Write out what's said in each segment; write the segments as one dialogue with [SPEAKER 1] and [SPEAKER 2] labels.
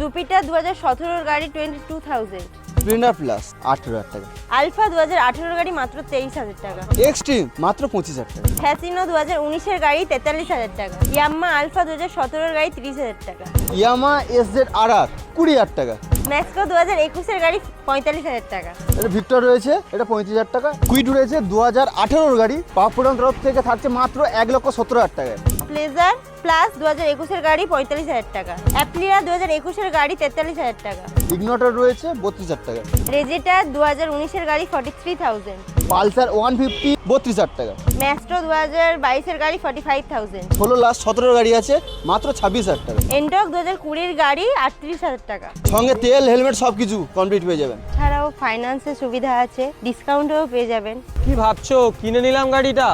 [SPEAKER 1] Jupiter দু হাজার সতেরোর গাড়ি twenty two thousand.
[SPEAKER 2] Splendor plus আঠেরো হাজার টাকা।
[SPEAKER 1] আলফা দু হাজার আঠেরোর গাড়ি মাত্র তেইশ হাজার টাকা।
[SPEAKER 2] এক্সট্রিম মাত্র পঁচিশ হাজার টাকা।
[SPEAKER 1] ফ্যাসিনো দু হাজার উনিশের গাড়ি তেতাল্লিশ হাজার টাকা। ইয়াম্মা আলফা দু হাজার সতেরোর গাড়ি তিরিশ হাজার টাকা।
[SPEAKER 2] ইয়ামা এস জেড আর আর কুড়ি হাজার টাকা।
[SPEAKER 1] ম্যাক্সকো দু হাজার একুশের গাড়ি পঁয়তাল্লিশ হাজার টাকা।
[SPEAKER 2] এটা ভিক্টর রয়েছে এটা পঁয়ত্রিশ হাজার টাকা। কুইট রয়েছে দু হাজার আঠেরোর গাড়ি। পাপুরান তরফ থেকে থাকছে মাত্র এক লক্ষ সতেরো হাজার টাকায়
[SPEAKER 1] প্লেজার প্লাস দু হাজার একুশের গাড়ি পঁয়তাল্লিশ হাজার টাকা। অ্যাপ্লিরা দু হাজার একুশের গাড়ি তেতাল্লিশ হাজার টাকা।
[SPEAKER 2] ইগনোটর রয়েছে বত্রিশ হাজার টাকা।
[SPEAKER 1] রেজেটার দু হাজার উনিশের গাড়ি forty three thousand
[SPEAKER 2] Pulsar one fifty বত্রিশ হাজার টাকা।
[SPEAKER 1] ম্যাস্ট্রো দু হাজার বাইশের গাড়ি ফর্টি ফাইভ থাউজেন্ড
[SPEAKER 2] ষোলো লাস্ট সতেরোর গাড়ি আছে মাত্র ছাব্বিশ হাজার টাকা।
[SPEAKER 1] এন্টক দু হাজার কুড়ির গাড়ি আটত্রিশ হাজার টাকা।
[SPEAKER 2] সঙ্গে তেল হেলমেট সব কিছু কমপ্লিট পেয়ে যাবেন।
[SPEAKER 1] ছাড়াও ফাইন্যান্সের সুবিধা আছে ডিসকাউন্টও পেয়ে যাবেন।
[SPEAKER 3] কি ভাবছ? কিনে নিলাম গাড়িটা?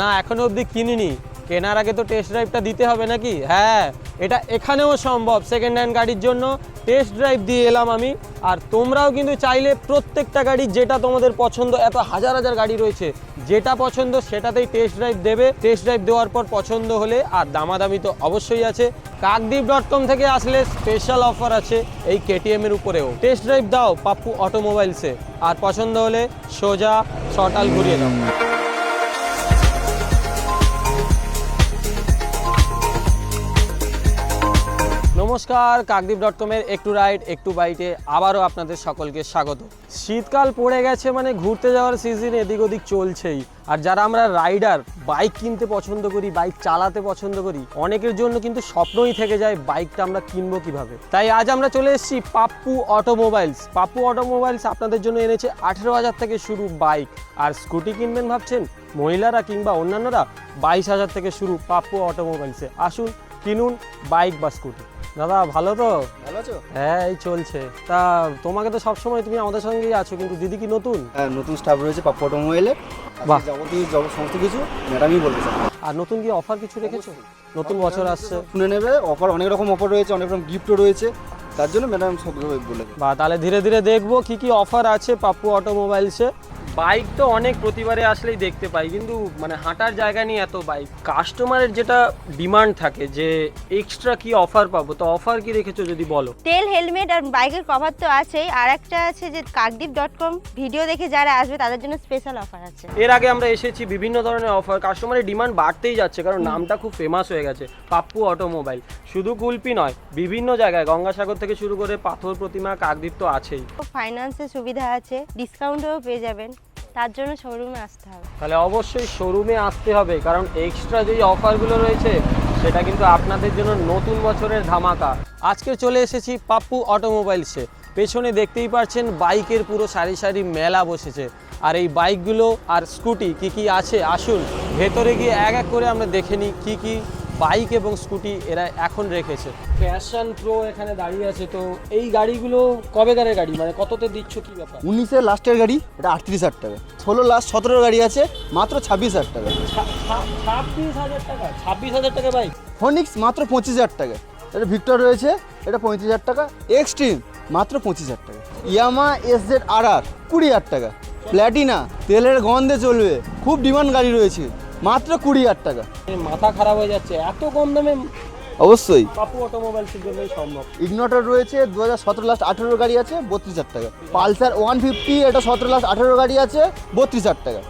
[SPEAKER 3] না এখনও অবধি কিনিনি। কেনার আগে তো টেস্ট ড্রাইভটা দিতে হবে নাকি? হ্যাঁ এটা এখানেও সম্ভব সেকেন্ড হ্যান্ড গাড়ির জন্য টেস্ট ড্রাইভ দিয়ে এলাম আমি। আর তোমরাও কিন্তু চাইলে প্রত্যেকটা গাড়ি যেটা তোমাদের পছন্দ, এত হাজার হাজার গাড়ি রয়েছে, যেটা পছন্দ সেটাতেই টেস্ট ড্রাইভ দেবে। টেস্ট ড্রাইভ দেওয়ার পর পছন্দ হলে, আর দামাদামি তো অবশ্যই আছে। কাকদ্বীপ ডট কম থেকে আসলে স্পেশাল অফার আছে এই কেটিএম এর উপরেও। টেস্ট ড্রাইভ দাও পাপ্পু অটোমোবাইলসে আর পছন্দ হলে সোজা ছটাল ঘুরিয়ে দাও। নমস্কার কাকদ্বীপ ডট কমের একটু রাইড একটু বাইটে আবারও আপনাদের সকলকে স্বাগত। শীতকাল পড়ে গেছে মানে ঘুরতে যাওয়ার সিজন এদিক ওদিক চলছেই। আর যারা আমরা রাইডার বাইক কিনতে পছন্দ করি বাইক চালাতে পছন্দ করি, অনেকের জন্য কিন্তু স্বপ্নই থেকে যায় বাইকটা আমরা কিনবো কীভাবে। তাই আজ আমরা চলে এসেছি পাপ্পু অটোমোবাইলস পাপ্পু অটোমোবাইলস আপনাদের জন্য এনেছে আঠেরো হাজার থেকে শুরু বাইক আর স্কুটি কিনবেন ভাবছেন? মহিলারা কিংবা অন্যান্যরা বাইশ হাজার থেকে শুরু পাপ্পু অটোমোবাইলসে আসুন, কিনুন বাইক বা স্কুটি দাদা ভালো তো?
[SPEAKER 2] ভালো আছো?
[SPEAKER 3] হ্যাঁ এই চলছে। তা তোমাকে তো সবসময় তুমি আমাদের সঙ্গেই আছো কিন্তু দিদি কি নতুন?
[SPEAKER 2] হ্যাঁ নতুন স্টাফ রয়েছে পাপ্পু অটোমোবাইলে।
[SPEAKER 3] বাহ।
[SPEAKER 2] যাবতীয় জব- সমস্ত কিছু ম্যাডামই বলবে
[SPEAKER 3] আর নতুন কি অফার কিছু রেখেছো? নতুন বছর আসছে।
[SPEAKER 2] শুনে নেবে। অফার অনেক রকম অফার রয়েছে অনেক রকম গিফটও রয়েছে। তার জন্য ম্যাডাম সব বলে দেবে।
[SPEAKER 3] বা তাহলে ধীরে ধীরে দেখব কি কি অফার আছে পাপ্পু অটোমোবাইলসে। বাইক তো অনেক প্রতিবারে আসলেই দেখতে পাই কিন্তু মানে হাঁটার জায়গা নিয়ে এত বাইক কাস্টমারের যেটা ডিমান্ড থাকে যে এক্সট্রা কি অফার পাবো তো অফার কি রেখেছো যদি বলো?
[SPEAKER 1] তেল হেলমেট আর বাইকের কভার তো আছেই। আর একটা আছে যে কাকদ্বীপ ডট কম ভিডিও দেখে যারা আসবে তাদের জন্য স্পেশাল অফার আছে।
[SPEAKER 3] এর আগে আমরা এসেছি বিভিন্ন ধরনের অফার কাস্টমারের ডিমান্ড বাড়তেই যাচ্ছে কারণ নামটা খুব ফেমাস হয়ে গেছে পাপ্পু অটোমোবাইল শুধু কুলপি নয় বিভিন্ন জায়গায় গঙ্গাসাগর থেকে শুরু করে পাথর প্রতিমা কাকদ্বীপ তো আছেই।
[SPEAKER 1] ফাইন্যান্সের সুবিধা আছে ডিসকাউন্টও পেয়ে যাবেন। তার জন্য শোরুমে আসতে হবে।
[SPEAKER 3] তাহলে অবশ্যই শোরুমে আসতে হবে, কারণ এক্সট্রা যেই অফারগুলো রয়েছে, সেটা কিন্তু আপনাদের জন্য নতুন বছরের ধামাকা। আজকে চলে এসেছি পাপ্পু অটোমোবাইলসে পেছনে দেখতেই পাচ্ছেন বাইকের পুরো সারি সারি মেলা বসেছে। আর এই বাইকগুলো আর স্কুটি কি কি আছে, আসুন। ভেতরে গিয়ে এক এক করে আমরা দেখে নিই কী কী বাইক এবং স্কুটি এরা এখন রেখেছে। প্যাশন প্রো এখানে দাঁড়িয়ে আছে তো এই গাড়িগুলো কবে কবেকারের গাড়ি? মানে কততে দিচ্ছ কি ব্যাপার?
[SPEAKER 2] উনিশের লাস্টের গাড়ি এটা আটত্রিশ হাজার টাকা। ষোলো লাস্ট সতেরোর গাড়ি আছে মাত্র ছাব্বিশ হাজার টাকা।
[SPEAKER 3] ছাব্বিশ হাজার টাকা ছাব্বিশ হাজার টাকা বাইক
[SPEAKER 2] ফনিক্স মাত্র পঁচিশ হাজার টাকা। এটা ভিক্টর রয়েছে এটা পঁয়ত্রিশ হাজার টাকা। এক্সট্রিম মাত্র পঁচিশ হাজার টাকা। ইয়ামা এস জেড আর আর কুড়ি হাজার টাকা। প্ল্যাটিনা তেলের গন্ধে চলবে। খুব ডিমান্ড গাড়ি রয়েছে। মাত্র কুড়ি হাজার টাকা।
[SPEAKER 3] মাথা খারাপ হয়ে যাচ্ছে এত কম দামে
[SPEAKER 2] অবশ্যই।
[SPEAKER 3] পাপু অটোমোবাইলসের জন্যই সম্ভব।
[SPEAKER 2] ইগনোটর রয়েছে দু হাজার সতেরো লাস্ট আঠেরো গাড়ি আছে বত্রিশ হাজার টাকা। পালসার ওয়ান ফিফটি এটা সতেরো লাস্ট আঠেরো গাড়ি আছে বত্রিশ হাজার টাকা।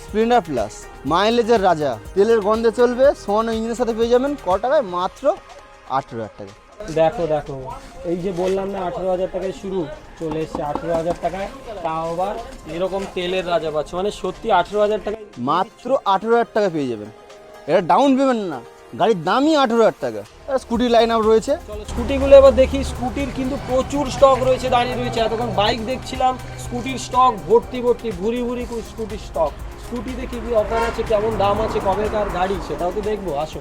[SPEAKER 2] স্প্লেন্ডার প্লাস মাইলেজের রাজা। তেলের গন্ধে চলবে সোয়ানো ইঞ্জিনের সাথে পেয়ে যাবেন ক টাকায় মাত্র আঠেরো হাজার টাকা।
[SPEAKER 3] দেখো দেখো এই যে বললাম না আঠেরো হাজার টাকায় শুরু চলে এসছে আঠেরো হাজার টাকায় তাও আবার এরকম তেলের রাজা পাচ্ছে। মানে সত্যি আঠেরো হাজার টাকায়
[SPEAKER 2] মাত্র আঠেরো হাজার টাকা পেয়ে যাবেন। এটা ডাউন পেমেন্ট না, গাড়ির দামই আঠেরো হাজার টাকা। স্কুটি লাইন আপ রয়েছে।
[SPEAKER 3] স্কুটিগুলো এবার দেখি। স্কুটির কিন্তু প্রচুর স্টক রয়েছে, দাঁড়িয়ে রয়েছে। এতক্ষণ বাইক দেখছিলাম স্কুটির স্টক ভর্তি ভর্তি, ভুরি ভুরি স্কুটির স্টক স্কুটি দেখি কি অফার আছে, কেমন দাম আছে, কবেকার গাড়ি, সেটাও তো দেখব, আসো।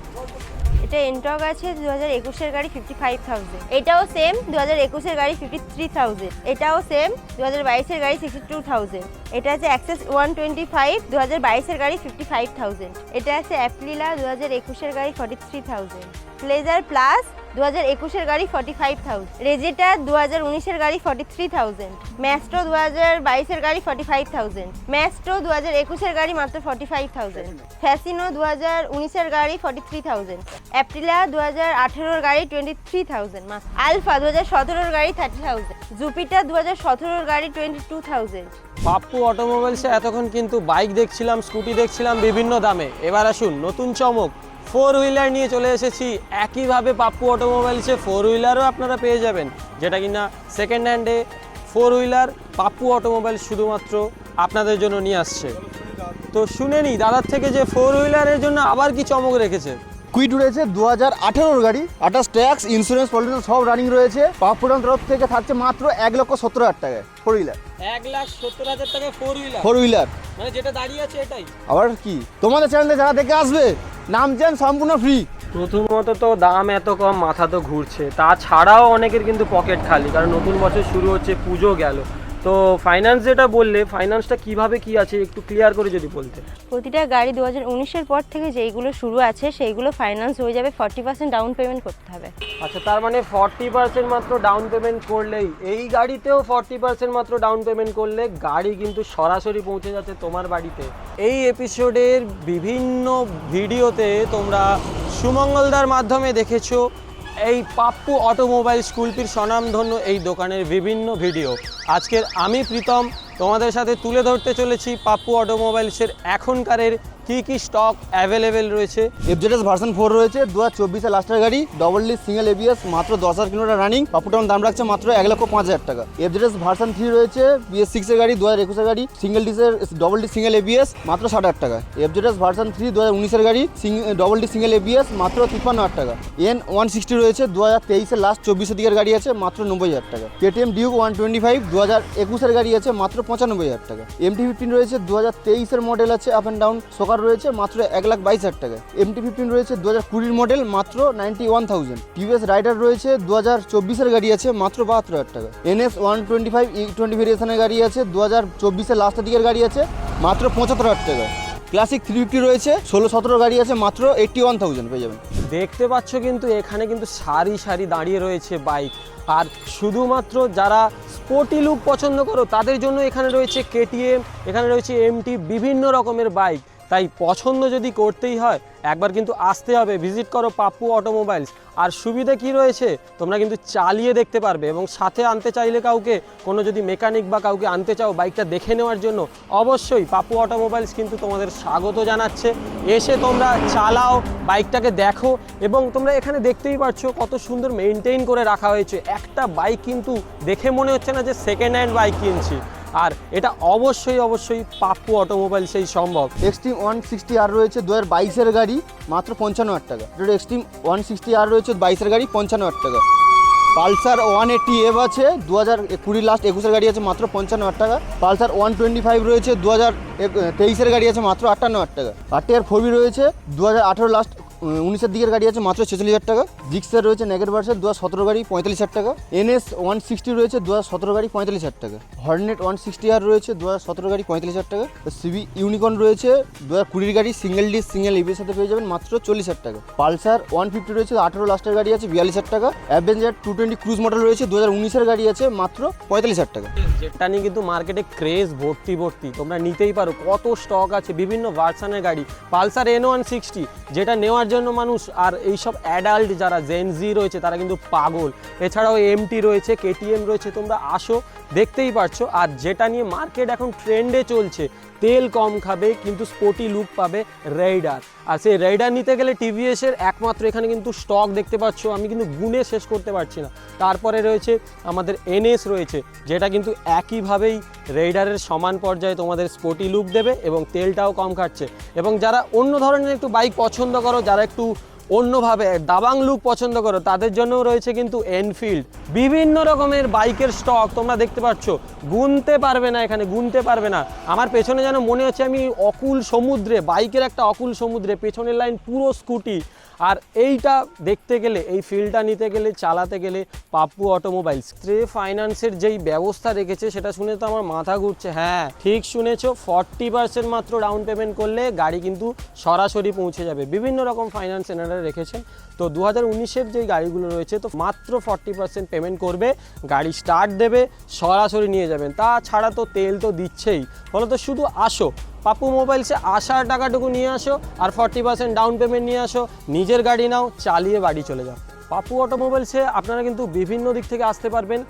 [SPEAKER 1] এটা এন্টক আছে দু হাজার একুশের গাড়ি ফিফটি ফাইভ থাউজেন্ড এটাও সেম দু হাজার একুশের গাড়ি ফিফটি থ্রি থাউজেন্ড এটাও সেম দু হাজার বাইশের গাড়ি সিক্সটি টু থাউজেন্ড এটা আছে অ্যাক্সেস ওয়ান টোয়েন্টি ফাইভ দু হাজার বাইশের গাড়ি ফিফটি ফাইভ থাউজেন্ড এটা আছে অ্যাপ্লিলা দু হাজার একুশের গাড়ি forty three thousand Pleasure plus দু হাজার একুশের গাড়ি ফর্টি ফাইভ থাউজেন্ড রেজেটা দু হাজার উনিশের গাড়ি ফর্টি থ্রি থাউজেন্ড ম্যাস্ট্রো দু হাজার বাইশের গাড়ি ফর্টি ফাইভ থাউজেন্ড ম্যাস্ট্রো দু হাজার একুশের গাড়ি মাত্র ফর্টি ফাইভ থাউজেন্ড ফ্যাসিনো দু হাজার উনিশের গাড়ি ফর্টি থ্রি থাউজেন্ড অ্যাপ্রিলা দু হাজার আঠেরোর গাড়ি টোয়েন্টি থ্রি থাউজেন্ড মাস আলফা দু হাজার সতেরোর গাড়ি থার্টি থাউজেন্ড জুপিটার দু হাজার সতেরোর গাড়ি টোয়েন্টি টু থাউজেন্ড
[SPEAKER 3] পাপ্পু অটোমোবাইলসে এতক্ষণ কিন্তু বাইক দেখছিলাম স্কুটি দেখছিলাম বিভিন্ন দামে। এবার আসুন নতুন চমক। ফোর হুইলার নিয়ে চলে এসেছি। একইভাবে পাপ্পু অটোমোবাইলসে ফোর হুইলারও আপনারা পেয়ে যাবেন। যেটা কিনা সেকেন্ড হ্যান্ডে ফোর হুইলার পাপ্পু অটোমোবাইল শুধুমাত্র আপনাদের জন্য নিয়ে আসছে। তো শুনে নি দাদার থেকে যে ফোর হুইলারের জন্য আবার কি চমক রেখেছে?
[SPEAKER 2] কুইট রয়েছে দু হাজার আঠেরোর গাড়ি আঠাশ ট্যাক্স ইন্স্যুরেন্স পলিউশন সব রানিং রয়েছে। পাপুরান তরফ থেকে থাকছে মাত্র এক লক্ষ সত্তর হাজার টাকায় ফোর হুইলার
[SPEAKER 3] এক লাখ সত্তর হাজার টাকা ফোর হুইলার
[SPEAKER 2] ফোর হুইলার
[SPEAKER 3] মানে যেটা দাঁড়িয়ে আছে এটাই।
[SPEAKER 2] আবার কি? তোমাদের চ্যানেলে যারা দেখে আসবে নাম চেন সম্পূর্ণ ফ্রি
[SPEAKER 3] প্রথমত তো দাম এত কম, মাথা তো ঘুরছে। তাছাড়াও অনেকের কিন্তু পকেট খালি, কারণ নতুন বছর শুরু হচ্ছে, পুজো গেল। তো ফাইন্যান্স যেটা বললে ফাইন্যান্সটা কীভাবে কি আছে একটু ক্লিয়ার করে যদি বলতে।
[SPEAKER 1] প্রতিটা গাড়ি দু হাজার উনিশের পর থেকে যেইগুলো শুরু আছে সেইগুলো ফাইন্যান্স হয়ে যাবে ফর্টি পার্সেন্ট ডাউন পেমেন্ট করতে হবে।
[SPEAKER 3] আচ্ছা তার মানে ফর্টি পার্সেন্ট মাত্র ডাউন পেমেন্ট করলেই এই গাড়িতেও ফর্টি পার্সেন্ট মাত্র ডাউন পেমেন্ট করলে গাড়ি কিন্তু সরাসরি পৌঁছে যাচ্ছে তোমার বাড়িতে। এই এপিসোডের বিভিন্ন ভিডিওতে তোমরা সুমঙ্গলদার মাধ্যমে দেখেছ। এই পাপ্পু অটোমোবাইল স্কুলটির স্বনামধন্য এই দোকানের বিভিন্ন ভিডিও। আজকের আমি প্রীতম, তোমাদের সাথে তুলে ধরতে চলেছি পাপ্পু অটোমোবাইলসের এখনকারের কী কী স্টক অ্যাভেলেবেল রয়েছে?
[SPEAKER 2] এফজেডএস ভার্সন ফোর রয়েছে দু হাজার চব্বিশে লাস্টের গাড়ি ডবল ডি সিঙ্গেল এবিএস মাত্র দশ হাজার কিলোমিটার রানিং পাপুটাউন দাম রাখছে মাত্র এক লক্ষ পাঁচ হাজার টাকা। এফজেডএস ভার্সন থ্রি রয়েছে বিএস সিক্সের গাড়ি দু হাজার একুশের গাড়ি সিঙ্গেল ডিসের ডবল ডি সিঙ্গেল এবিএস মাত্র ষাট হাজার টাকা। এফজেডএস ভার্সন থ্রি দু হাজার উনিশের গাড়ি ডবল ডি সিঙ্গেল এবিএস মাত্র তিপ্পান্ন হাজার টাকা। এন ওয়ান সিক্সটি রয়েছে দু হাজার তেইশের লাস্ট চব্বিশের দিকের গাড়ি আছে, মাত্র নব্বই হাজার টাকা। KTM Duke one twenty five দু হাজার একুশের গাড়ি আছে, মাত্র পঁচানব্বই হাজার টাকা। এমটি ফিফটিন রয়েছে দু হাজার তেইশের মডেল আছে আপ অ্যান্ড ডাউন সোকার রয়েছে মাত্র এক লাখ বাইশ হাজার টাকা এমটি ফিফটিন রয়েছে দু হাজার কুড়ির মডেল মাত্র ninety one thousand TVS Raider রয়েছে দু হাজার চব্বিশের গাড়ি আছে, মাত্র বাহাত্তর হাজার টাকা NS one twenty five E twenty ভেরিয়েশনের গাড়ি আছে দু হাজার চব্বিশের লাস্টের দিকের গাড়ি আছে, মাত্র পঁচাত্তর হাজার টাকা ক্লাসিক থ্রি ফিফটি রয়েছে, ষোলো সতেরো গাড়ি আছে, মাত্র এইটটি ওয়ান থাউজেন্ড পেয়ে যাবেন।
[SPEAKER 3] দেখতে পাচ্ছ কিন্তু এখানে কিন্তু সারি সারি দাঁড়িয়ে রয়েছে বাইক। আর শুধুমাত্র যারা স্পোর্টি লুক পছন্দ করো, তাদের জন্য এখানে রয়েছে কেটিএম এখানে রয়েছে এমটি বিভিন্ন রকমের বাইক। তাই পছন্দ যদি করতেই হয়, একবার কিন্তু আসতে হবে। ভিজিট করো পাপ্পু অটোমোবাইলস আর সুবিধা কি রয়েছে? তোমরা কিন্তু চালিয়ে দেখতে পারবে এবং সাথে আনতে চাইলে কাউকে, কোনো যদি মেকানিক বা কাউকে আনতে চাও বাইকটা দেখে নেওয়ার জন্য, অবশ্যই পাপ্পু অটোমোবাইলস কিন্তু তোমাদের স্বাগত জানাচ্ছে। এসে তোমরা চালাও বাইকটাকে দেখো এবং তোমরা এখানে দেখতেই পাচ্ছ কত সুন্দর মেনটেন করে রাখা হয়েছে। একটা বাইক কিন্তু দেখে মনে হচ্ছে না যে সেকেন্ড হ্যান্ড বাইক কিনছি। আর এটা অবশ্যই অবশ্যই পাপ্পু অটোমোবাইল সেই সম্ভব।
[SPEAKER 2] এক্সট্রিম ওয়ান সিক্সটি আর রয়েছে দু হাজার বাইশের গাড়ি, মাত্র পঞ্চান্ন হাজার টাকা। যেটা এক্সট্রিম ওয়ান সিক্সটি আর রয়েছে বাইশের গাড়ি, পঞ্চান্ন হাজার টাকা। পালসার ওয়ান এইট্টি এফ আছে, দু হাজার কুড়ি লাস্ট একুশের গাড়ি আছে, মাত্র পঞ্চান্ন হাজার টাকা। পালসার ওয়ান টোয়েন্টি ফাইভ রয়েছে, দু হাজার তেইশের গাড়ি আছে, মাত্র আটান্ন হাজার টাকা। আরটিআর ফোর রয়েছে, দু হাজার আঠেরো লাস্ট উনিশের দিকের গাড়ি আছে মাত্র ছেচল্লিশ হাজার টাকা। জিক্সের রয়েছে নেগেট ভার্সের দু সতেরো গাড়ি পঁয়তাল্লিশ হাজার টাকা। এনএস ওয়ান সিক্সটি রয়েছে দু সতেরো গাড়ি পঁয়তাল্লিশ হাজার টাকা। হর্নেট ওয়ান সিক্সটি আর রয়েছে দু সতেরো গাড়ি পঁয়তাল্লিশ হাজার টাকা। সিবি ইউনিকর্ন রয়েছে দু হাজার কুড়ির গাড়ি সিঙ্গেল ডিস সিঙ্গেল ইভির সাথে পেয়ে যাবেন মাত্র চল্লিশ হাজার টাকা। পালসার ওয়ান ফিফটি রয়েছে, আঠেরো লাস্টের গাড়ি আছে, বিয়াল্লিশ হাজার টাকা। Avenger two twenty cruise model রয়েছে দু হাজার উনিশের গাড়ি আছে, মাত্র পঁয়তাল্লিশ হাজার টাকা।
[SPEAKER 3] যেটা নিয়ে কিন্তু মার্কেটে ক্রেজ ভর্তি ভর্তি। তোমরা নিতেই পারো কত স্টক আছে, বিভিন্ন ভার্সানের গাড়ি। পালসার এন ওয়ান সিক্সটি যেটা নেওয়ার জন্য মানুষ, আর এইসব অ্যাডাল্ট যারা জেনজি রয়েছে, তারা কিন্তু পাগল। এছাড়াও এমটি রয়েছে কেটিএম রয়েছে, তোমরা আসো, দেখতেই পারছ। আর যেটা নিয়ে মার্কেট এখন ট্রেন্ডে চলছে, তেল কম খাবে, কিন্তু স্পোর্টি লুক পাবে রাইডার আর সেই রাইডার নিতে গেলে টিভিএসের একমাত্র এখানে কিন্তু স্টক দেখতে পাচ্ছ, আমি কিন্তু গুনে শেষ করতে পারছি না। তারপরে রয়েছে আমাদের এনএস রয়েছে, যেটা কিন্তু একইভাবেই রেইডারের সমান পর্যায়ে তোমাদের স্পোর্টি লুক দেবে এবং তেলটাও কম খাচ্ছে। এবং যারা অন্য ধরনের একটু বাইক পছন্দ করো, যারা একটু অন্যভাবে দাবাং লুক পছন্দ করো, তাদের জন্যও রয়েছে কিন্তু এনফিল্ড বিভিন্ন রকমের বাইকের স্টক তোমরা দেখতে পাচ্ছ, গুনতে পারবে না এখানে, গুনতে পারবে না। আমার পেছনে যেন মনে হচ্ছে আমি অকুল সমুদ্রে, বাইকের একটা অকুল সমুদ্রে, পেছনের লাইন পুরো স্কুটি আর এইটা দেখতে গেলে, এই ফিল্ডটা নিতে গেলে, চালাতে গেলে পাপ্পু অটোমোবাইলস ট্রে ফাইন্যান্সের যেই ব্যবস্থা রেখেছে, সেটা শুনে তো আমার মাথা ঘুরছে। হ্যাঁ ঠিক শুনেছো ফর্টি পার্সেন্ট মাত্র ডাউন পেমেন্ট করলে গাড়ি কিন্তু সরাসরি পৌঁছে যাবে। বিভিন্ন রকম ফাইন্যান্স এনারা রেখেছেন তো দু হাজার যেই গাড়িগুলো রয়েছে, তো মাত্র ফর্টি পার্সেন্ট পেমেন্ট করবে, গাড়ি স্টার্ট দেবে, সরাসরি নিয়ে যাবেন। তাছাড়া তো তেল তো দিচ্ছেই। ফলে তো শুধু আসো, পাপু মোবাইলসে আসার টাকাটুকু নিয়ে আসো, আর ফর্টি পার্সেন্ট ডাউন পেমেন্ট নিয়ে আসো, নিজের গাড়ি নাও, চালিয়ে বাড়ি চলে যাও। পাপু অটোমোবাইলসে আপনারা কিন্তু বিভিন্ন দিক থেকে আসতে পারবেন।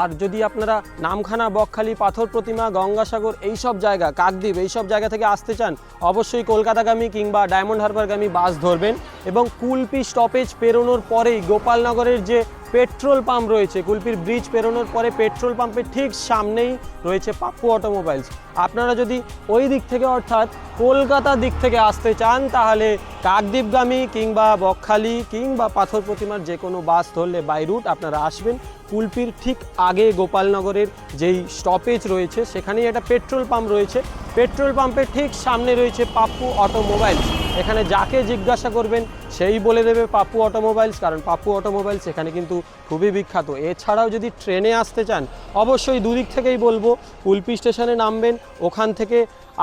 [SPEAKER 3] আর যদি আপনারা নামখানা, বকখালি, পাথর প্রতিমা, গঙ্গাসাগর এইসব জায়গা, কাকদ্বীপ এই সব জায়গা থেকে আসতে চান, অবশ্যই কলকাতাগামী কিংবা ডায়মন্ড হারবারগামী বাস ধরবেন এবং কুলপি স্টপেজ পেরোনোর পরেই গোপালনগরের যে পেট্রোল পাম্প রয়েছে, কুলপির ব্রিজ পেরোনোর পরে পেট্রোল পাম্পের ঠিক সামনেই রয়েছে পাপ্পু অটোমোবাইলস। আপনারা যদি ওই দিক থেকে অর্থাৎ কলকাতার দিক থেকে আসতে চান, তাহলে কাকদ্বীপগামী কিংবা বকখালি কিংবা পাথর প্রতিমার যে কোনো বাস ধরলে বাই রুট আপনারা আসবেন। কুলপির ঠিক আগে গোপালনগরের যেই স্টপেজ রয়েছে, সেখানেই একটা পেট্রোল পাম্প রয়েছে। পেট্রোল পাম্পের ঠিক সামনে রয়েছে পাপ্পু অটোমোবাইলস এখানে যাকে জিজ্ঞাসা করবেন, সেই বলে দেবে পাপ্পু অটোমোবাইলস কারণ পাপ্পু অটোমোবাইলস এখানে কিন্তু খুবই বিখ্যাত। এছাড়াও যদি ট্রেনে আসতে চান, অবশ্যই দুদিক থেকেই বলব, কুলপি স্টেশনে নামবেন, ওখান থেকে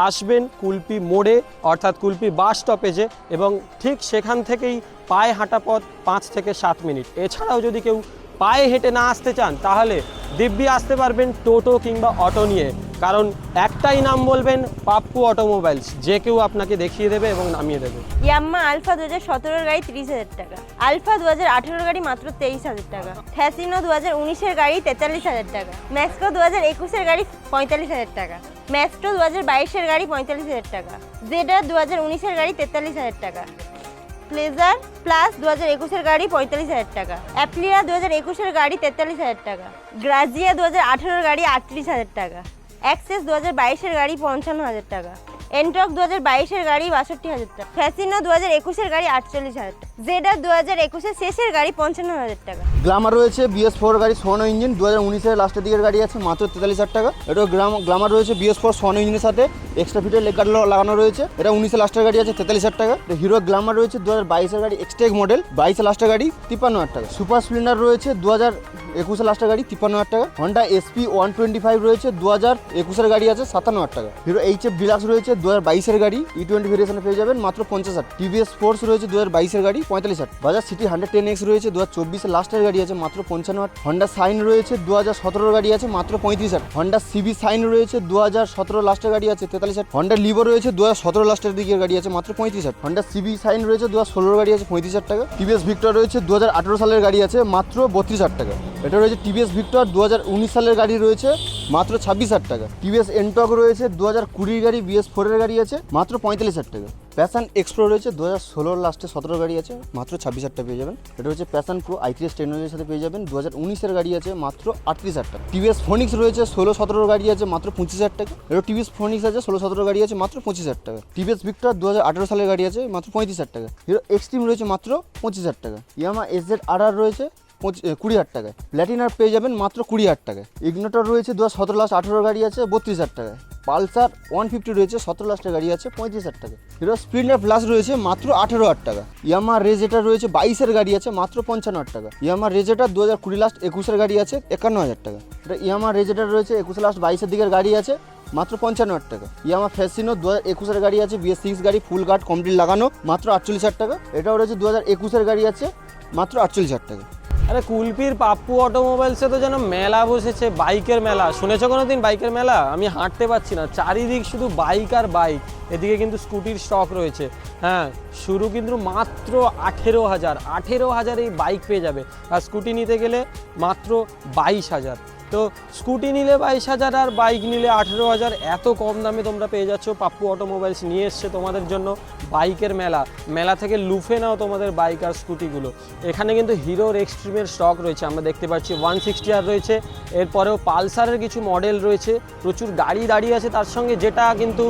[SPEAKER 3] আসবেন কুলপি মোড়ে, অর্থাৎ কুলপি বাস স্টপেজে এবং ঠিক সেখান থেকেই পায়ে হাঁটা পথ পাঁচ থেকে সাত মিনিট। এছাড়াও যদি কেউ পায়ে হেঁটে না আসতে চান, তাহলে দিব্যি আসতে পারবেন টোটো কিংবা অটো নিয়ে। কারণ একটাই নাম বলবেন, পাপ্পু অটোমোবাইলস। যে কেউ আপনাকে দেখিয়ে দেবে এবং নামিয়ে দেবে।
[SPEAKER 1] ইয়াম্মা আলফা দু হাজার সতেরোর গাড়ি তিরিশ হাজার টাকা। আলফা দু হাজার আঠেরোর গাড়ি মাত্র তেইশ হাজার টাকা। ফ্যাসিনো দু হাজার উনিশের গাড়ি তেতাল্লিশ হাজার টাকা। ম্যাক্সকো দু হাজার একুশের গাড়ি পঁয়তাল্লিশ হাজার টাকা। ম্যাস্ট্রো দু হাজার বাইশের গাড়ি পঁয়তাল্লিশ হাজার টাকা। জেডার দু হাজার উনিশের গাড়ি তেতাল্লিশ হাজার টাকা। প্লেজার প্লাস দু হাজার একুশের গাড়ি পঁয়তাল্লিশ হাজার টাকা। অ্যাপ্লিয়া দু হাজার একুশের গাড়ি তেতাল্লিশ হাজার টাকা। গ্রাজিয়া দু হাজার আঠেরোর গাড়ি আটত্রিশ হাজার টাকা। অ্যাক্সেস দু হাজার বাইশের গাড়ি পঞ্চান্ন হাজার টাকা। এনটক দু হাজার বাইশের গাড়ি বাষট্টি হাজার টাকা। ফ্যাসিনো দু হাজার একুশের গাড়ি আটচল্লিশ হাজার টাকা। জেডার দু হাজার একুশের শেষের গাড়ি পঞ্চান্ন হাজার টাকা।
[SPEAKER 2] গ্লামার রয়েছে বিএস ফোর গাড়ি সোনো ইঞ্জিন দু হাজার উনিশের লাস্টের দিকের গাড়ি আছে মাত্র তেতাল্লিশ হাজার টাকা। এটা গ্লাম গ্লামার রয়েছে বিএস ফোর সোনো ইঞ্জিনের সাথে। এক্সট্রা ফিটের লেগ গার্ড লাগানো রয়েছে। এটা উনিশের লাস্টের গাড়ি আছে তেতাল্লিশ হাজার টাকা। হিরো গ্লামার রয়েছে দু হাজার বাইশের গাড়ি এক্সটেক মডেল, বাইশের লাস্টের গাড়ি তিপ্পান্ন হাজার টাকা। সুপার স্প্লেন্ডার রয়েছে দু হাজার একুশের লাস্টের গাড়ি তিপ্পান্ন হাজার টাকা। Honda SP one twenty five রয়েছে দু হাজার একুশের গাড়ি আছে সাতান্ন হাজার টাকা। হিরো এইচ এফ ডিলাক্স রয়েছে দু হাজার বাইশের গাড়ি ই টোয়েন্টি ভেরিয়েশনে পেয়ে যাবেন মাত্র পঞ্চাশ হাজার। টিভিএস ফোর্স রয়েছে দু হাজার বাইশের গাড়ি, পঁয়তাল্লিশ হাজার। বাজার সিটি হান্ড্রেড টেন এক্স রয়েছে দু হাজার চব্বিশের লাস্টের গাড়ি আছে মাত্র পঞ্চান্ন হাজার। হন্ডা সাইন রয়েছে দু হাজার সতেরোর গাড়ি আছে মাত্র পঁয়ত্রিশ হাজার। হন্ডা সিবি সাইন রয়েছে দু হাজার সতেরো লাস্টের গাড়ি আছে তেতাল্লিশ হাজার। হন্ডা লিভো রয়েছে দু হাজার সতেরো লাস্টের দিকের গাড়ি আছে মাত্র পঁয়ত্রিশ হাজার। হন্ডা সিবি সাইন রয়েছে দু হাজার ষোলোর গাড়ি আছে পঁয়ত্রিশ হাজার টাকা। টিভিএস ভিক্টর রয়েছে দু হাজার আঠেরো সালের গাড়ি আছে মাত্র বত্রিশ হাজার টাকা। এটা রয়েছে টিভিএস ভিক্টর দু হাজার উনিশ সালের গাড়ি রয়েছে, মাত্র ছাব্বিশ হাজার টাকা। টিভিএস এনটক রয়েছে দু হাজার কুড়ির গাড়ি বিএস ফোরের গাড়ি আছে, মাত্র পঁয়তাল্লিশ হাজার টাকা। প্যাশন এক্সপ্রো রয়েছে দু হাজার ষোলোর লাস্টে সতেরো গাড়ি আছে, মাত্র ছাব্বিশ হাজার টাকা পেয়ে যাবেন। এটা হচ্ছে প্যাশন প্রো আইটিএস টেকনোলজির সাথে পেয়ে যাবেন দু হাজার উনিশের গাড়ি আছে, মাত্র আটত্রিশ হাজার টাকা। টিভিএস ফোনিক্স রয়েছে, ষোলো সতেরোর গাড়ি আছে, মাত্র পঁচিশ হাজার টাকা। এটা টিভিএস ফোনিক্স আছে, ষোলো সতেরো গাড়ি আছে, মাত্র পঁচিশ হাজার টাকা। টিভিএস ভিক্টর দু হাজার আঠেরো সালের গাড়ি আছে, মাত্র পঁয়ত্রিশ হাজার টাকা। হিরো এক্সট্রিম রয়েছে, মাত্র পঁচিশ হাজার টাকা। ইয়ামা এস জেড আর আর রয়েছে কুড়ি হাজার টাকায় প্ল্যাটিনার পেয়ে যাবেন মাত্র কুড়ি হাজার টাকায় ইগনোটর রয়েছে দু হাজার সতেরো লাস্ট আঠেরো গাড়ি আছে বত্রিশ হাজার টাকায় পালসার ওয়ান ফিফটি রয়েছে সতেরো লাস্টের গাড়ি আছে পঁয়ত্রিশ হাজার টাকা হিরো স্প্লেন্ডার প্লাস রয়েছে মাত্র আঠেরো হাজার টাকা ইয়ামা রেজেটার রয়েছে বাইশের গাড়ি আছে মাত্র পঞ্চান্ন হাজার টাকা ইয়ামা রেজেটার দু হাজার কুড়ি লাস্ট একুশের গাড়ি আছে একান্ন হাজার টাকা এটা ইয়ামা রেজেটার রয়েছে একুশ লাস্ট বাইশের দিকের গাড়ি আছে মাত্র পঞ্চান্ন হাজার টাকা ইয়ামা ফ্যাসিনো দু হাজার একুশের গাড়ি আছে বিএস সিক্স গাড়ি ফুল গার্ড কমপ্লিট লাগানো মাত্র আটচল্লিশ হাজার টাকা এটাও রয়েছে দু হাজার একুশের গাড়ি আছে মাত্র আটচল্লিশ হাজার টাকা
[SPEAKER 3] আরে কুলপির পাপ্পু অটোমোবাইলসে তো যেন মেলা বসেছে, বাইকের মেলা। শুনেছো কোনো দিন বাইকের মেলা? আমি হাঁটতে পারছি না। চারিদিক শুধু বাইক আর বাইক। এদিকে কিন্তু স্কুটির স্টক রয়েছে। হ্যাঁ শুরু কিন্তু মাত্র আঠেরো হাজার। আঠেরো হাজার এই বাইক পেয়ে যাবে। আর স্কুটি নিতে গেলে মাত্র বাইশ হাজার। তো স্কুটি নিলে বাইশ হাজার আর বাইক নিলে আঠেরো হাজার। এত কম দামে তোমরা পেয়ে যাচ্ছ পাপ্পু অটোমোবাইলস নিয়ে এসছে তোমাদের জন্য বাইকের মেলা। মেলা থেকে লুফে নাও তোমাদের বাইক আর স্কুটিগুলো। এখানে কিন্তু হিরোর এক্সট্রিমের স্টক রয়েছে, আমরা দেখতে পাচ্ছি ওয়ান সিক্সটি আর রয়েছে। এরপরেও পালসারের কিছু মডেল রয়েছে, প্রচুর গাড়ি দাঁড়িয়ে আছে, তার সঙ্গে যেটা কিন্তু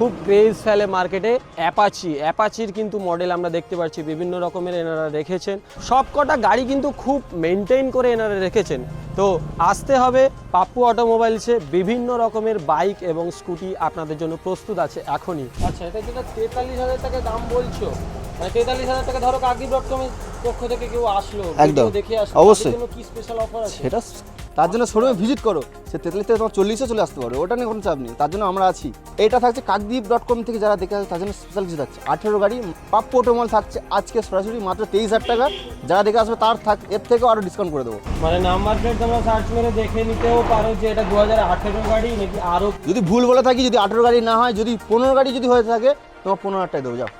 [SPEAKER 3] খুব ক্রেজ ফেলে মার্কেটে অ্যাপাচি অ্যাপাচির কিন্তু মডেল আমরা দেখতে পাচ্ছি বিভিন্ন রকমের এনারা রেখেছেন। সব কটা গাড়ি কিন্তু খুব মেনটেন করে এনারা রেখেছেন। তো আসতে হবে পাপ্পু অটোমোবাইলসে বিভিন্ন রকমের বাইক এবং স্কুটি আপনাদের জন্য প্রস্তুত আছে এখনই। আচ্ছা এটা যেটা তেতাল্লিশ হাজার টাকা দাম বলছো মানে তেতাল্লিশ হাজার টাকা ধরো কাকদ্বীপ ডট কমের পক্ষ থেকে কেউ আসলো
[SPEAKER 2] একদম।
[SPEAKER 3] দেখে আসলো
[SPEAKER 2] অবশ্যই।
[SPEAKER 3] কি স্পেশাল অফার আছে?
[SPEAKER 2] সেটা তার জন্য শোরুমে ভিজিট করো। সে তেতাল্লিশ থেকে তোমার চল্লিশে চলে আসতে পারো ওটা নিয়ে কোনো চাপ নেই। তার জন্য আমরা আছি। এটা থাকছে কাকদ্বীপ ডট কম থেকে যারা দেখে আসে তার জন্য স্পেশাল কিছু থাকছে। আঠেরো গাড়ি পাপ্পু অটোমল থাকছে আজকে সরাসরি মাত্র তেইশ হাজার টাকা। যারা দেখে আসবে তার থাক এর থেকেও আরও ডিসকাউন্ট করে দেবো।
[SPEAKER 3] মানে নাম্বার প্লেট তোমরা সার্চ মেরে দেখে নিতেও পারো যে এটা দু হাজার আঠেরো গাড়ি নাকি আরও
[SPEAKER 2] যদি ভুল বলে থাকি যদি আঠেরো গাড়ি না হয় যদি পনেরো গাড়ি যদি হয়ে থাকে তোমার পনেরো হাজার টাকা দেবো যাও।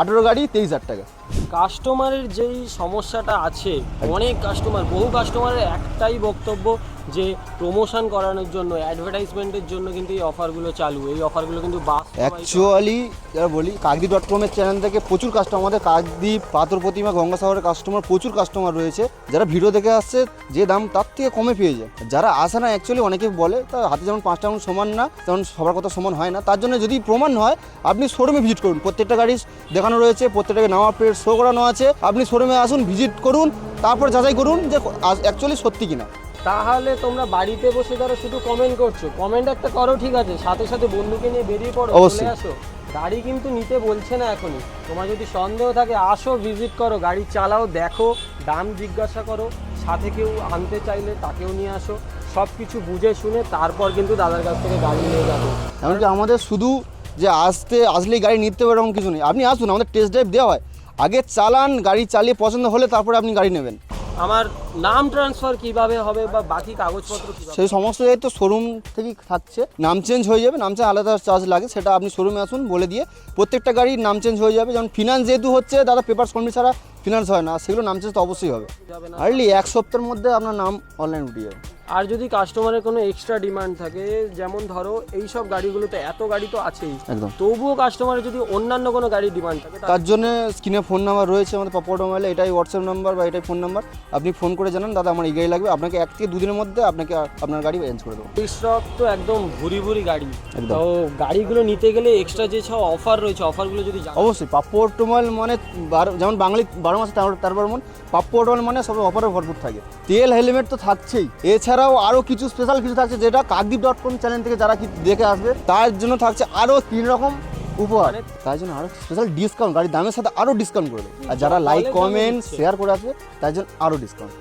[SPEAKER 2] আঠেরো গাড়ি, তেইশ হাজার টাকা।
[SPEAKER 3] কাস্টমারের যেই সমস্যাটা আছে, অনেক কাস্টমার বহু কাস্টমারের একটাই বক্তব্য যে প্রমোশন করানোর জন্য অ্যাডভার্টাইজমেন্টের জন্য কিন্তু এই অফারগুলো চালু। এই অফারগুলো কিন্তু বাস্তবায়িত
[SPEAKER 2] অ্যাকচুয়ালি বলি, কাকদ্বীপ ডট কমের চ্যানেল থেকে প্রচুর কাস্টমার আমাদের কাকদ্বীপ, পাথর প্রতিমা, গঙ্গাসাগরের কাস্টমার প্রচুর কাস্টমার রয়েছে। যারা ভিডিও দেখে আসছে, যে দাম তার থেকে কমে পেয়ে যায়। যারা আসে না অ্যাকচুয়ালি অনেকে বলে, তা হাতে যেমন পাঁচটা আঙুল সমান না, তেমন সবার কথা সমান হয় না। তার জন্য যদি প্রমাণ হয়, আপনি শোরুমে ভিজিট করুন। প্রত্যেকটা গাড়ি দেখানো রয়েছে, প্রত্যেকটাকে নামা প্লেট শো করানো আছে। আপনি শোরুমে আসুন ভিজিট করুন, তারপর যাচাই করুন যে অ্যাকচুয়ালি সত্যি কিনা।
[SPEAKER 3] তাহলে তোমরা বাড়িতে বসে ধরো শুধু কমেন্ট করছ। কমেন্ট একটা করো ঠিক আছে? সাথে সাথে বন্ধুকে নিয়ে বেরিয়ে পড়ো
[SPEAKER 2] অবশ্যই।
[SPEAKER 3] চলে আসো। গাড়ি কিন্তু নিতে বলছে না এখনই। তোমার যদি সন্দেহ থাকে আসো ভিজিট করো গাড়ি চালাও দেখো দাম জিজ্ঞাসা করো সাথে কেউ আনতে চাইলে তাকেও নিয়ে আসো। সব কিছু বুঝে শুনে তারপর কিন্তু দাদার কাছ থেকে গাড়ি নিয়ে যাব।
[SPEAKER 2] এমনকি আমাদের শুধু যে আসতে আসলেই গাড়ি নিতে হবে এরকম কিছু নেই। আপনি আসুন আমাদের টেস্ট ড্রাইভ দেওয়া হয়। আগে চালান গাড়ি চালিয়ে পছন্দ হলে তারপরে আপনি গাড়ি নেবেন।
[SPEAKER 3] আমার নাম ট্রান্সফার কীভাবে হবে বা বাকি কাগজপত্র
[SPEAKER 2] সেই সমস্ত দায়িত্ব শোরুম থেকেই থাকছে। নাম চেঞ্জ হয়ে যাবে নাম চেঞ্জ আলাদা চার্জ লাগে সেটা আপনি শোরুমে আসুন বলে দিয়ে প্রত্যেকটা গাড়ির নাম চেঞ্জ হয়ে যাবে। যেমন ফিনান্স যেহেতু হচ্ছে দাদা পেপার কমপ্লিট ছাড়া ফিনান্স হয় না সেগুলো নাম চেঞ্জ তো অবশ্যই হবে। আর্লি এক সপ্তাহের মধ্যে আপনার নাম অনলাইন উঠে যাবে।
[SPEAKER 3] আর যদি কাস্টমারের কোনো এক্সট্রা ডিমান্ড থাকে যেমন ধরো এই সব গাড়িগুলোতে এত গাড়ি তো আছেই
[SPEAKER 2] একদম।
[SPEAKER 3] তবুও কাস্টমারের যদি অন্যান্য কোনো গাড়ির ডিমান্ড থাকে তার
[SPEAKER 2] জন্য স্ক্রিনে ফোন নাম্বার রয়েছে আমাদের পাপড় মোবাইলে এটাই হোয়াটসঅ্যাপ নাম্বার বা এটাই ফোন নাম্বার আপনি ফোন করে জানান দাদা আমার এই গাড়ি লাগবে আপনাকে এক থেকে দুদিনের মধ্যে আপনাকে আপনার গাড়ি অ্যারেঞ্জ করে দেবো।
[SPEAKER 3] স্টক তো একদম ভুরি ভুরি গাড়ি তো গাড়িগুলো নিতে গেলে এক্সট্রা যে সব অফার রয়েছে অফারগুলো যদি
[SPEAKER 2] অবশ্যই পাপ্পু অটোমোবাইল মানে বারো- যেমন বাঙালি বারো মাসে তেরো তেরো মন পাপ্পু অটোমোবাইল মানে সব অফারে ভরপুর থাকে। তেল হেলমেট তো থাকছেই। এছাড়াও আরও কিছু স্পেশাল কিছু থাকছে যেটা কাকদ্বীপ ডট কম চ্যানেল থেকে যারা কি দেখে আসবে, তার জন্য থাকছে আরও তিন রকম উপহার। তার জন্য আরও স্পেশাল ডিসকাউন্ট গাড়ির দামের সাথে আরও ডিসকাউন্ট করে দেবে। আর যারা লাইক কমেন্ট শেয়ার করে আসবে, তার জন্য আরও ডিসকাউন্ট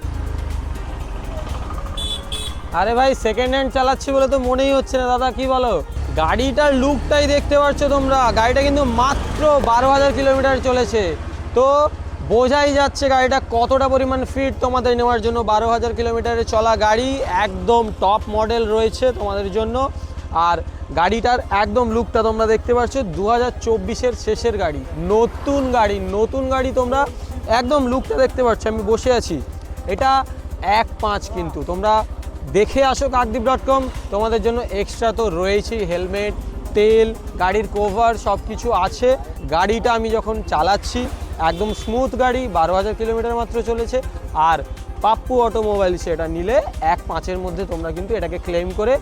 [SPEAKER 3] আরে ভাই সেকেন্ড হ্যান্ড চালাচ্ছি বলে তো মনেই হচ্ছে না, দাদা, কি বলো? গাড়িটার লুকটাই দেখতে পাচ্ছ তোমরা। গাড়িটা কিন্তু মাত্র বারো হাজার কিলোমিটার চলেছে। তো বোঝাই যাচ্ছে গাড়িটা কতটা পরিমাণ ফিট তোমাদের নেওয়ার জন্য। বারো হাজার কিলোমিটারে চলা গাড়ি, একদম টপ মডেল রয়েছে তোমাদের জন্য। আর গাড়িটার একদম লুকটা তোমরা দেখতে পাচ্ছ দু হাজার শেষের গাড়ি। নতুন গাড়ি নতুন গাড়ি তোমরা একদম লুকটা দেখতে পাচ্ছ, আমি বসে আছি। এটা এক পাঁচ কিন্তু। তোমরা দেখে আসো কাকদ্বীপ ডট কম তোমাদের জন্য এক্সট্রা তো রয়েছেই হেলমেট তেল, গাড়ির কভার সব কিছু আছে। গাড়িটা আমি যখন চালাচ্ছি একদম স্মুথ গাড়ি, বারো হাজার কিলোমিটার মাত্র চলেছে। আর পাপ্পু অটোমোবাইল সেটা নিলে এক পাঁচের মধ্যে তোমরা কিন্তু এটাকে ক্লেম করে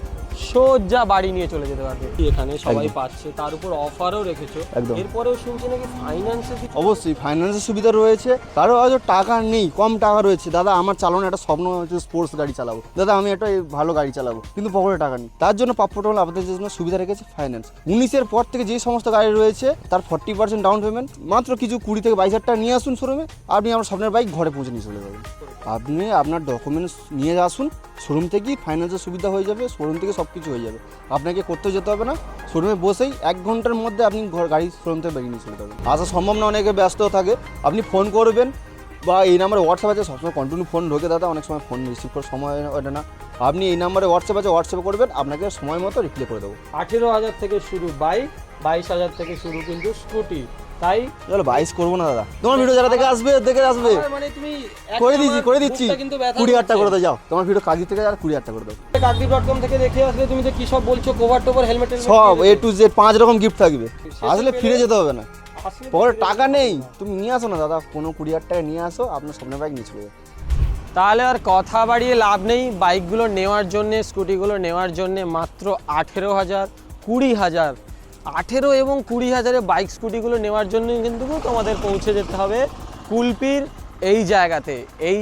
[SPEAKER 3] সোজা বাড়ি নিয়ে চলে যেতে পারবে। এখানে সবাই পাচ্ছে তার উপর অফারও রেখেছো।
[SPEAKER 2] একদম।
[SPEAKER 3] এরপরেও শুনছি নাকি ফাইন্যান্সে
[SPEAKER 2] অবশ্যই ফাইন্যান্সের সুবিধা রয়েছে। কারও হয়তো টাকা নেই কম টাকা রয়েছে। দাদা আমার চালানো একটা স্বপ্ন হচ্ছে স্পোর্টস গাড়ি চালাবো। দাদা আমি একটা ভালো গাড়ি চালাবো কিন্তু পকেটে টাকা নেই। তার জন্য পাপ্পটোল আপনাদের জন্য সুবিধা রেখেছে ফাইন্যান্স উনিশের পর থেকে যে সমস্ত গাড়ি রয়েছে তার ফর্টি পার্সেন্ট ডাউন পেমেন্ট মাত্র কিছু কুড়ি থেকে বাইশ হাজার টাকা নিয়ে আসুন শোরুমে আপনি আমার স্বপ্নের বাইক ঘরে পৌঁছে নিয়ে চলে যাবেন। আপনি আপনার ডকুমেন্টস নিয়ে আসুন শোরুম থেকেই ফাইন্যান্সের সুবিধা হয়ে যাবে। শোরুম থেকে সব কিছু হয়ে যাবে। আপনাকে করতে যেতে হবে না। শোরুমে বসেই এক ঘণ্টার মধ্যে আপনি ঘর গাড়ি শোরুম থেকে বেরিয়ে নিয়ে চলে যাবেন। আসা সম্ভব না, অনেকে ব্যস্ত থাকে। আপনি ফোন করবেন বা এই নাম্বারে হোয়াটসঅ্যাপ আছে, সবসময় কন্টিনিউ ফোন ঢোকে দাদা, অনেক সময় ফোন রিসিভ করার সময় ওঠে না। আপনি এই নাম্বারে হোয়াটসঅ্যাপ আছে হোয়াটসঅ্যাপ করবেন, আপনাকে সময় মতো রিপ্লাই করে দেবো।
[SPEAKER 3] আঠেরো হাজার থেকে শুরু বাইক বাইশ হাজার থেকে শুরু কিন্তু স্কুটি তাই?
[SPEAKER 2] চলো বাইশ করব না দাদা। তোমার ভিডিও যারা দেখে আসবে দেখে আসবে।
[SPEAKER 3] মানে তুমি
[SPEAKER 2] করে দিচ্ছি করে দিচ্ছি। কুড়ি হাজার করে। দাও যাও। তোমার ভিডিও কাগজ থেকে যাও কুড়ি হাজার করে দাও।
[SPEAKER 3] কাকদ্বীপ ডট কম থেকে দেখে আসলে তুমি যে কি সব বলছো কোভার টোভার হেলমেট
[SPEAKER 2] সব এ টু জেড পাঁচ রকম গিফট থাকবে। আসলে ফিরে যেতে হবে না। পরে টাকা নেই। তুমি নিয়ে আসো না দাদা। কোনো কুড়ি হাজার টাকা নিয়ে আসো আপনার স্বপ্নের বাইক নিয়ে চলে
[SPEAKER 3] তাহলে আর কথা বাড়িয়ে লাভ নেই। বাইকগুলো নেওয়ার জন্যে স্কুটিগুলো নেওয়ার জন্যে মাত্র আঠেরো হাজার কুড়ি হাজার। আঠেরো এবং কুড়ি হাজারে বাইক স্কুটিগুলো নেওয়ার জন্য কিন্তু তোমাদের পৌঁছে যেতে হবে কুলপির এই জায়গাতে। এই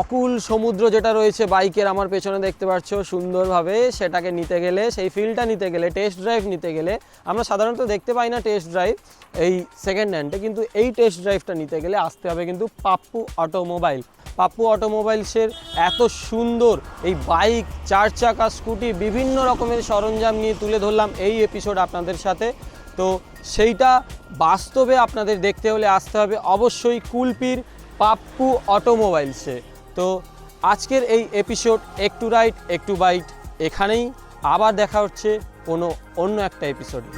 [SPEAKER 3] অকুল সমুদ্র যেটা রয়েছে বাইকের আমার পেছনে দেখতে পাচ্ছ, সুন্দরভাবে সেটাকে নিতে গেলে, সেই ফিলটা নিতে গেলে টেস্ট ড্রাইভ নিতে গেলে, আমরা সাধারণত দেখতে পাই না টেস্ট ড্রাইভ এই সেকেন্ড হ্যান্ডে কিন্তু এই টেস্ট ড্রাইভটা নিতে গেলে আসতে হবে কিন্তু পাপ্পু অটোমোবাইল। পাপ্পু অটোমোবাইলসের এত সুন্দর এই বাইক চার চাকা স্কুটি, বিভিন্ন রকমের সরঞ্জাম নিয়ে তুলে ধরলাম এই এপিসোড আপনাদের সাথে। তো সেইটা বাস্তবে আপনাদের দেখতে হলে আসতে হবে অবশ্যই কুলপির পাপ্পু অটোমোবাইলসে। তো আজকের এই এপিসোড একটু রাইট একটু বাইট এখানেই। আবার দেখা হচ্ছে কোনো অন্য একটা এপিসোডে